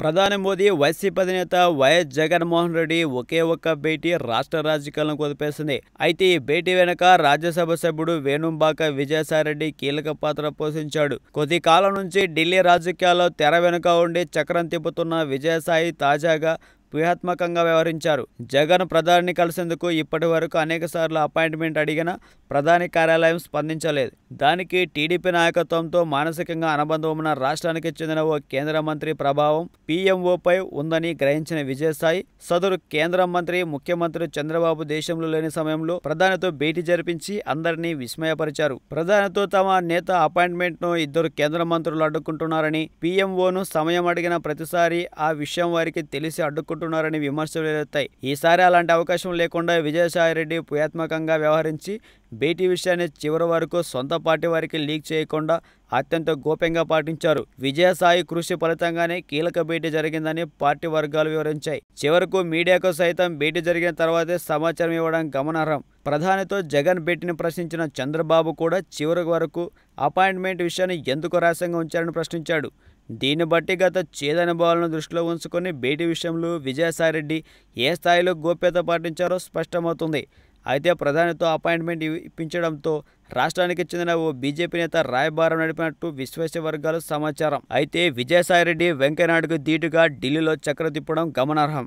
ప్రధాని మోదీ వైసీపీ అధినేత వైఎస్ జగన్మోహన్ రెడ్డి ఒకే ఒక్క భేటీ రాష్ట్ర రాజకీయాలను కుదిపేసింది అయితే ఈ భేటీ వెనుక రాజ్యసభ సభ్యుడు వేణుంబాక విజయసాయిరెడ్డి కీలక పాత్ర పోషించాడు. కొద్ది కాలం నుంచి ఢిల్లీ రాజకీయాల్లో తెర వెనుక ఉండి చక్రం తిప్పుతున్న విజయసాయి తాజాగా వ్యూహాత్మకంగా వ్యవహరించారు. జగన్ ప్రధాని కలిసేందుకు ఇప్పటి వరకు అనేక సార్లు అపాయింట్మెంట్ అడిగినా ప్రధాని కార్యాలయం స్పందించలేదు. దానికి టీడీపీ నాయకత్వంతో మానసికంగా అనుబంధం ఉన్న రాష్ట్రానికి చెందిన ఓ కేంద్ర మంత్రి ప్రభావం పీఎంఓపై ఉందని గ్రహించిన విజయసాయి సదరు కేంద్ర మంత్రి ముఖ్యమంత్రి చంద్రబాబు దేశంలో లేని సమయంలో ప్రధానితో భేటీ జరిపించి అందరినీ విస్మయపరిచారు. ప్రధానితో తమ నేత అపాయింట్మెంట్ను ఇద్దరు కేంద్ర మంత్రులు అడ్డుకుంటున్నారని పీఎంఓను సమయం అడిగిన ప్రతిసారి ఆ విషయం వారికి తెలిసి అడ్డుకుంటున్నారని విమర్శలు ఎత్తాయి ఈసారి అలాంటి అవకాశం లేకుండా విజయసాయిరెడ్డి క్రియాత్మకంగా వ్యవహరించి భేటీ విషయాన్ని చివరి వరకు సొంత పార్టీ వారికి లీక్ చేయకుండా అత్యంత గోప్యంగా పాటించారు. విజయసాయి కృషి ఫలితంగానే కీలక భేటీ జరిగిందని పార్టీ వర్గాలు వివరించాయి. చివరకు మీడియాకు సైతం భేటీ జరిగిన తర్వాతే సమాచారం ఇవ్వడం గమనార్హం. ప్రధానితో జగన్ భేటీని ప్రశ్నించిన చంద్రబాబు కూడా చివరి వరకు అపాయింట్మెంట్ విషయాన్ని ఎందుకు రహస్యంగా ఉంచారని ప్రశ్నించాడు. దీన్ని బట్టి గత చేదనుభవాలను దృష్టిలో ఉంచుకొని భేటీ విషయంలో విజయసాయిరెడ్డి ఏ స్థాయిలో గోప్యత పాటించారో స్పష్టమవుతుంది. అయితే ప్రధానితో అపాయింట్మెంట్ ఇప్పించడంతో రాష్ట్రానికి చెందిన ఓ బీజేపీ నేత రాయబారం నడిపినట్టు విశ్వేశ వర్గాలు సమాచారం. అయితే విజయసాయిరెడ్డి వెంకయ్యనాయుడుకు ధీటుగా ఢిల్లీలో చక్ర తిప్పడం గమనార్హం.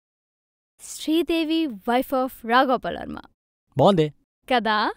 శ్రీదేవి వైఫ్ ఆఫ్ రాఘోపాల్ వర్మ బాగుందే. కదా?